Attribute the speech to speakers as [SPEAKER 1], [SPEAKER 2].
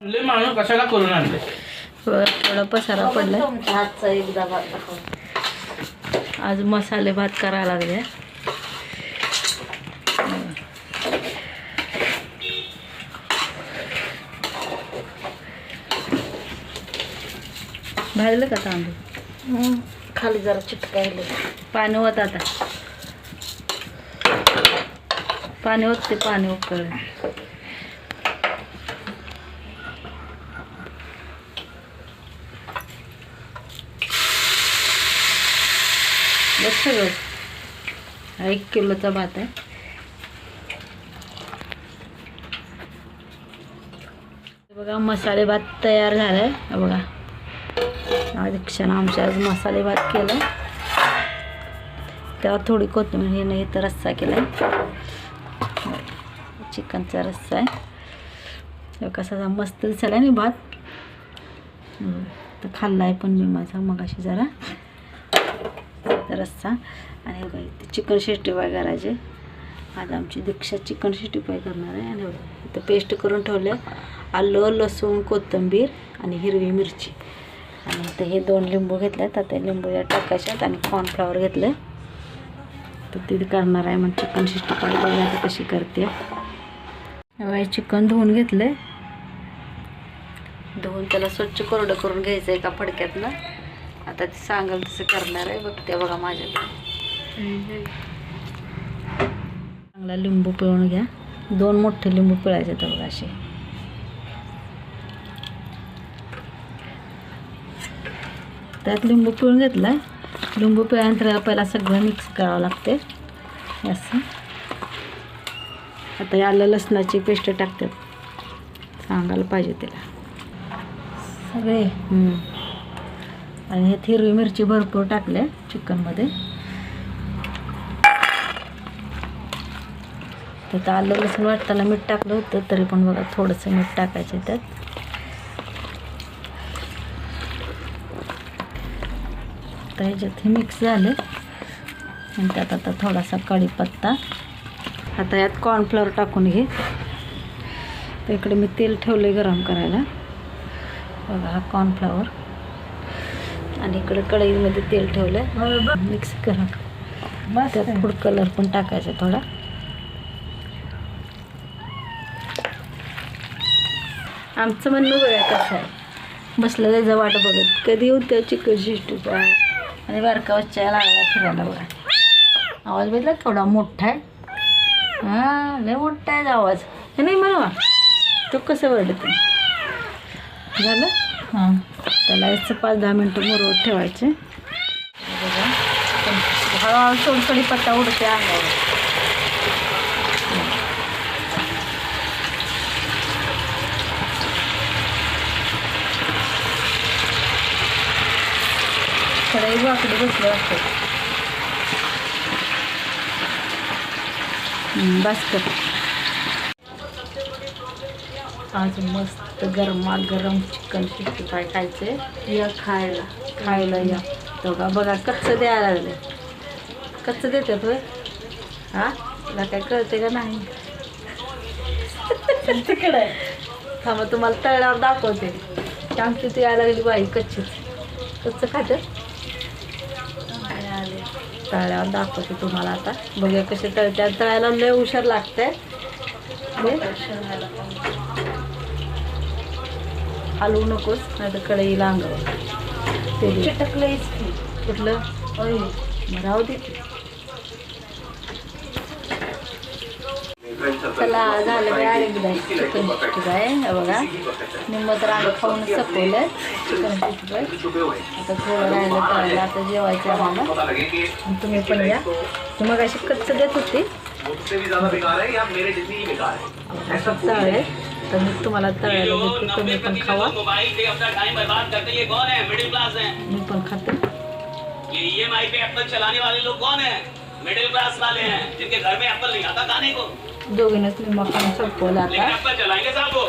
[SPEAKER 1] लय माणूस कशाला करून आणले?
[SPEAKER 2] वर थोडा पसारा पडलाय.
[SPEAKER 3] तुमच्या हातचा एकदा भात दाखव.
[SPEAKER 2] आज मसाले भात करायला लागले. भाजलं का तांदूळ?
[SPEAKER 3] खाली जरा चिटकायले
[SPEAKER 2] पाणी होत आता. पाणी होत ते पाणी उकळलं. बघ सगळं. हा एक किलोचा भात आहे. बघा मसाले भात तयार झालाय. आहे बघा. क्षण आमच्या आज मसाले भात केला तेव्हा थोडी कोथिंबीर हे नाही तर रस्सा केला चिकनचा रस्सा आहे. तेव्हा कसा मस्त दिसायला नाही भात. तर खाल्ला आहे पण मी माझा मगाशी जरा. जरा रस्सा आणि बघा इथे चिकन सिक्स्टी पाय करायचे आज आमची दीक्षा चिकन सिक्स्टी पाय करणार आहे. आणि बघा इथं पेस्ट करून ठेवले. आलं लसूण कोथिंबीर आणि हिरवी मिरची. आणि इथं हे दोन लिंबू घेतल्यात. आता लिंबू या टाकायच्यात आणि कॉर्नफ्लॉवर घेतलं. तर तिथे करणार आहे मग चिकन सिक्स्टी पाय बघा कशी करते. चिकन धुवून घेतलं धुवून त्याला स्वच्छ कोरडं करून घ्यायचं एका फडक्यातनं. आता ते सांगाल तसं करणार आहे. बघते बघा माझ्याकडे. चांगला लिंबू पिळून घ्या. दोन मोठे लिंबू पिळायचे तर बघा असे. त्यात लिंबू पिळून घेतलाय. लिंबू पिळल्यानंतर पहिला सगळं मिक्स करावं लागते असं. आता आलं लसणाची पेस्ट टाकतात. सांगायला पाहिजे त्याला सगळे? हम्म. आणि ह्यात हिरवी मिरची भरपूर टाकल्या चिकनमध्ये. त्यात आलं लसूण वाटताना मीठ टाकलं होतं तरी पण बघा थोडंसं मीठ टाकायचं त्यात. तर ह्याच्यात हे मिक्स झालं. आणि त्यात आता थोडासा कढीपत्ता. आता यात कॉर्नफ्लॉवर टाकून घे. तर इकडे मी तेल ठेवले गरम करायला. बघा हा कॉर्नफ्लॉवर आणि इकडे कढईमध्ये तेल ठेवलं मिक्स करा. त्यात फूड कलर पण टाकायचा थोडा. आमचं म्हणणं बघा कसं आहे? बसलं त्याचं वाट बघत. कधी येऊ त्या चिकन शिष्टीचा आणि बारका बच्चा लागला फिरायला बघा. आवाज बघितला थोडा? मोठा आहे. हां लय मोठा आहे आवाज. हे नाही मला तो कसं वरडत झालं? हां. त्याला याचं पाच दहा मिनटं मुरवत ठेवायचे. बघा. हळूहळू थोडी थोडी पत्ता उडते अंगावर. कढई वाकडी बसलं वाटतं. हम्म, बस कर आज मस्त गरमा गरम चिकन सिक्स्टी फाय खायचे
[SPEAKER 3] या खायला.
[SPEAKER 2] खायला या. बघा बघा कच्चं द्यायला लागले. कच्चं देतात होय हा? तुला काय कळते का नाही? तिकडे. थांबा तुम्हाला तळल्यावर दाखवते. आमची ती यायला लागली बाई कच्ची कच्चं खात्यात तळ्यावर दाखवते तुम्हाला आता. बघूया कसे तळत्या तळायला लय हुशार लागते हलवू नकोस नाही तर कढईला अंगावर ते दे.
[SPEAKER 3] चिटकलंयच की
[SPEAKER 2] कुठलं?
[SPEAKER 3] होय
[SPEAKER 2] मग राहू दे. चला झालं काय चिकन बघा. निम्म तर खाऊन सपवलं. चिकन आता थोडं राहिलं तळायला आता जेवायचं आम्हाला. तुम्ही पण या. तुम्ही मग अशी कच्चं देत होती. तळे तर मी तुम्हाला तळायला देते. तुम्ही पण खावा. मी पण खाते.
[SPEAKER 4] ये ईएमआई पे एप्पल चलाने वाले लोग कौन है? मिडिल क्लास वाले हैं जिनके घर में एप्पल नहीं आता खाने को।
[SPEAKER 2] दोघींनाच निम्मा खाऊन संपवलं
[SPEAKER 4] लेकिन
[SPEAKER 2] आता
[SPEAKER 4] एप्पल चलाएंगे साहब वो।